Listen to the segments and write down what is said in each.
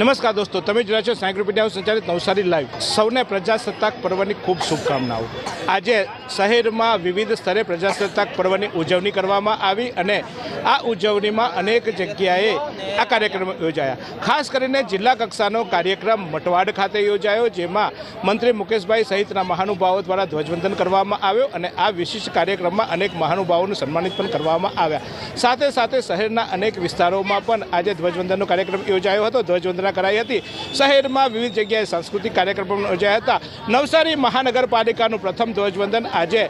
નમસ્કાર દોસ્તો, તમે જોયા છો સાયકલ મીડિયા સંચાલિત નવસારી લાઈવ. સૌને પ્રજાસત્તાક પર્વની ખૂબ શુભકામનાઓ. આજે શહેરમાં વિવિધ સ્તરે પ્રજાસત્તાક પર્વની ઉજવણી કરવામાં આવી અને આ ઉજવણીમાં અનેક જગ્યાએ આ કાર્યક્રમ યોજાયા. ખાસ કરીને જિલ્લા કક્ષાનો કાર્યક્રમ મટવાડ ખાતે યોજાયો, જેમાં મંત્રી મુકેશભાઈ સહિતના મહાનુભાવો દ્વારા ધ્વજવંદન કરવામાં આવ્યો અને આ વિશિષ્ટ કાર્યક્રમમાં અનેક મહાનુભાવોનું સન્માનિત પણ કરવામાં આવ્યા. સાથે સાથે શહેરના અનેક વિસ્તારોમાં પણ આજે ધ્વજવંદનનો કાર્યક્રમ યોજાયો હતો. ધ્વજવંદના કરાઈ હતી. શહેરમાં વિવિધ જગ્યાએ સાંસ્કૃતિક કાર્યક્રમો યોજાયા હતા. નવસારી મહાનગરપાલિકાનું પ્રથમ ધ્વજવંદન આજે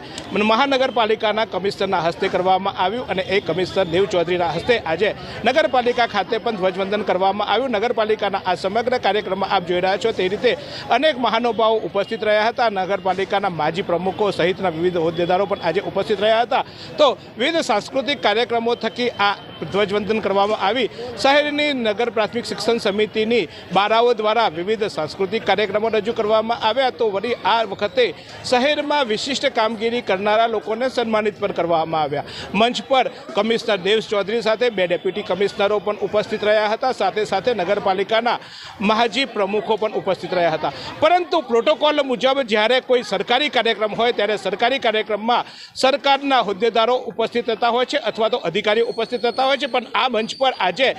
મહાનગરપાલિકાના કમિશનરના હસ્તે કરવામાં આવ્યું અને એ કમિશનર દેવ ચૌધરીના હસ્તે આજે નગરપાલિકા ખાતે પણ ધ્વજવંદન કરવામાં આવ્યું. નગરપાલિકાના આ સમગ્ર કાર્યક્રમમાં આપ જોઈ રહ્યા છો તે રીતે અનેક મહાનુભાવો ઉપસ્થિત રહ્યા હતા. નગરપાલિકાના માજી પ્રમુખો સહિતના વિવિધ હોદ્દેદારો પણ આજે ઉપસ્થિત રહ્યા હતા. તો વિવિધ સાંસ્કૃતિક કાર્યક્રમો થકી આ ધ્વજવંદન કરવામાં આવી. શહેરની નગર પ્રાથમિક શિક્ષણ સમિતિની બારાઓ દ્વારા વિવિધ સાંસ્કૃતિક કાર્યક્રમો રજૂ કરવામાં આવ્યા. તો વળી આ વખતે શહેરમાં વિશિષ્ટ કામગીરી કરનારા લોકોને સન્માનિત પણ કરવામાં આવ્યા. મંચ પર કમિશનર દેવ ચૌધરી સાથે બે ડેપ્યુટી કમિશનરો પણ ઉપસ્થિત રહ્યા હતા. સાથે સાથે નગરપાલિકાના મહાજી પ્રમુખો પણ ઉપસ્થિત રહ્યા હતા. પરંતુ પ્રોટોકોલ મુજબ જ્યારે કોઈ સરકારી કાર્યક્રમ હોય ત્યારે સરકારી કાર્યક્રમમાં સરકારના હોદ્દેદારો ઉપસ્થિત થતા હોય છે અથવા તો અધિકારીઓ ઉપસ્થિત થતા હોય છે, પણ આ મંચ પર આજે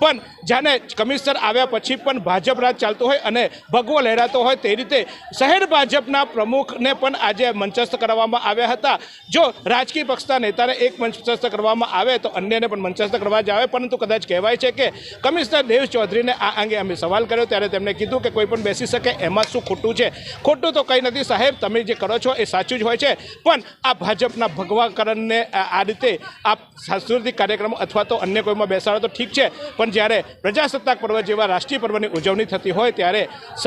પણ જાણે કમિશનર આવ્યા પછી પણ ભાજપ રાજ ચાલતો હોય અને ભગવો લહેરાતો હોય તે રીતે શહેર ભાજપના પ્રમુખને પણ આજે મંચસ્થ કરવામાં આવ્યા હતા. જો રાજકીય પક્ષના નેતાને એક મંચસ્થ કરવામાં આવે તો અન્યને પણ મંચસ્થ કરવા જ આવે, પરંતુ કદાચ કહેવાય છે કે કમિશનર દેવ ચૌધરીને આ અંગે અમે સવાલ કર્યો ત્યારે તેમણે કીધું કે કોઈ પણ બેસી શકે, એમાં શું ખોટું છે? ખોટું તો કંઈ નથી, સાહેબ, તમે જે કરો છો એ સાચું જ હોય છે, પણ આ ભાજપના ભગવાકરણને આ રીતે આ સાંસ્કૃતિક કાર્યક્રમો અથવા તો અન્ય કોઈમાં બેસાડો તો ઠીક છે. પણ જ્યારે પ્રજાસત્તાક પર્વ જેવા રાષ્ટ્રીય પર્વની ઉજવણી થતી હોય ત્યારે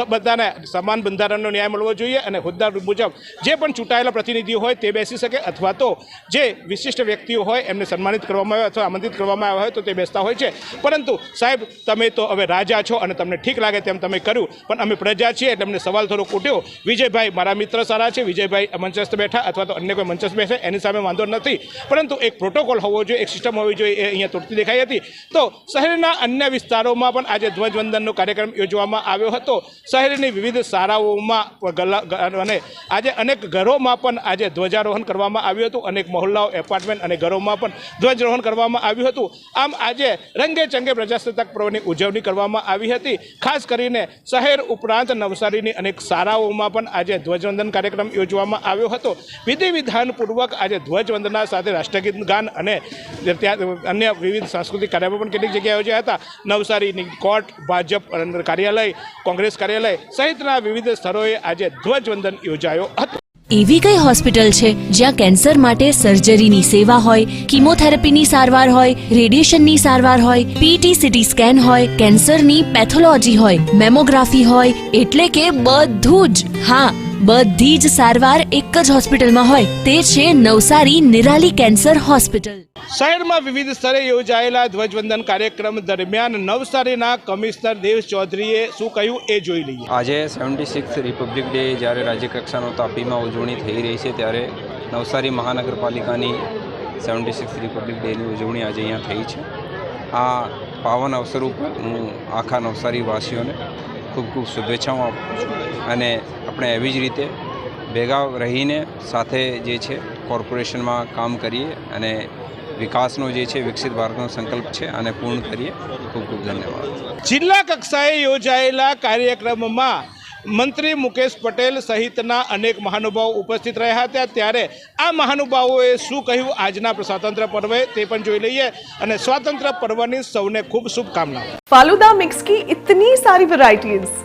બધાને સમાન બંધારણનો ન્યાય મળવો જોઈએ અને હોદ્દા મુજબ જે પણ ચૂંટાયેલા પ્રતિનિધિઓ હોય તે બેસી શકે અથવા તો જે વિશિષ્ટ વ્યક્તિઓ હોય એમને સન્માનિત કરવામાં આવે અથવા આમંત્રિત કરવામાં આવ્યા હોય તો તે બેસતા હોય છે. પરંતુ સાહેબ, તમે તો હવે રાજા છો અને તમને ઠીક લાગે તેમ તમે કર્યું. પણ અમે પ્રજા છીએ એટલે અમને સવાલ થોડો ઉઠ્યો વિજયભાઈ મારા મિત્ર સારા છે. વિજયભાઈ મંચસ્થ બેઠા અથવા તો અન્ય કોઈ મંચસ્થ બેસે એની સામે વાંધો નથી. પરંતુ એક પ્રોટોકોલ હોવો જોઈએ, એક સિસ્ટમ હોવી જોઈએ અહીંયા તૂટતી દેખાઈ હતી. તો શહેરના અન્ય વિસ્તારોમાં પણ આજે ધ્વજવંદનનો કાર્યક્રમ યોજવામાં આવ્યો હતો. શહેરની વિવિધ શાળાઓમાં અને આજે અનેક ઘરોમાં પણ આજે ધ્વજારોહણ કરવામાં આવ્યું હતું. અનેક મહોલ્લાઓ, એપાર્ટમેન્ટ અને ઘરોમાં પણ ધ્વજારોહણ કરવામાં આવ્યું હતું. આમ આજે રંગે ચંગે પ્રજાસત્તાક પર્વની ઉજવણી કરવામાં આવી હતી. ખાસ કરીને શહેર ઉપરાંત નવસારીની અનેક શાળાઓમાં પણ આજે ધ્વજવંદન કાર્યક્રમ યોજવામાં આવ્યો હતો. વિધિ વિધાનપૂર્વક આજે ધ્વજવંદના સાથે રાષ્ટ્રગીત ગાન અને ત્યાં અન્ય વિવિધ સાંસ્કૃતિક કાર્યક્રમો પણ કેટલીક જગ્યાએ યોજ્યા હતા. નવસારીની કોર્ટ, ભાજપ કાર્યાલય, કોંગ્રેસ કાર્યાલય સહિતના વિવિધ સ્થળોએ આજે ધ્વજવંદન યોજાયો હતો. એવી કઈ હોસ્પિટલ છે જ્યાં કેન્સર માટે સર્જરીની સેવા હોય, કિમોથેરાપીની સારવાર હોય, રેડિયેશનની સારવાર હોય પીટી સીટી સ્કેન હોય, કેન્સરની પેથોલોજી હોય, મેમોગ્રાફી હોય, એટલે કે બધું જ. હા બધી જ સારવાર એક જ હોસ્પિટલમાં હોય. તે છે નવસારી નિરાલી કેન્સર હોસ્પિટલ. શહેરમાં વિવિધ સ્તરે યોજાયેલા ધ્વજવંદન કાર્યક્રમ દરમિયાન નવસારીના કમિશનર દેવ ચૌધરીએ શું કહ્યું એ જોઈ લઈએ. આજે સેવન્ટી સિક્સ રિપબ્લિક ડે જ્યારે રાજ્યકક્ષાનો તાપીમાં ઉજવણી થઈ રહી છે ત્યારે નવસારી મહાનગરપાલિકાની સેવન્ટી સિક્સ રિપબ્લિક ડેની ઉજવણી આજે અહીંયા થઈ છે. આ પાવન અવસર ઉપર હું આખા નવસારી વાસીઓને ખૂબ ખૂબ શુભેચ્છાઓ આપું છું. અને આપણે એવી જ રીતે ભેગા રહીને સાથે જે છે કોર્પોરેશનમાં કામ કરીએ અને વિકાસનો જે છે વિકસિત ભારતનો સંકલ્પ છે અને પૂર્ણ કરીએ ખૂબ ખૂબ ધન્યવાદ. જિલ્લા કક્ષાએ યોજાયેલા કાર્યક્રમમાં મંત્રી મુકેશ પટેલ સહિતના અનેક મહાનુભાવો ઉપસ્થિત રહ્યા હતા. ત્યારે આ મહાનુભાવોએ શું કહ્યું? આજના સ્વાતંત્ર પર્વે તે પણ જોઈ લઈએ અને સ્વાતંત્ર્ય પર્વની સૌને ખૂબ શુભકામના ફાલુદા મિક્સ કી ઇતની સારી વેરાયટીઝ.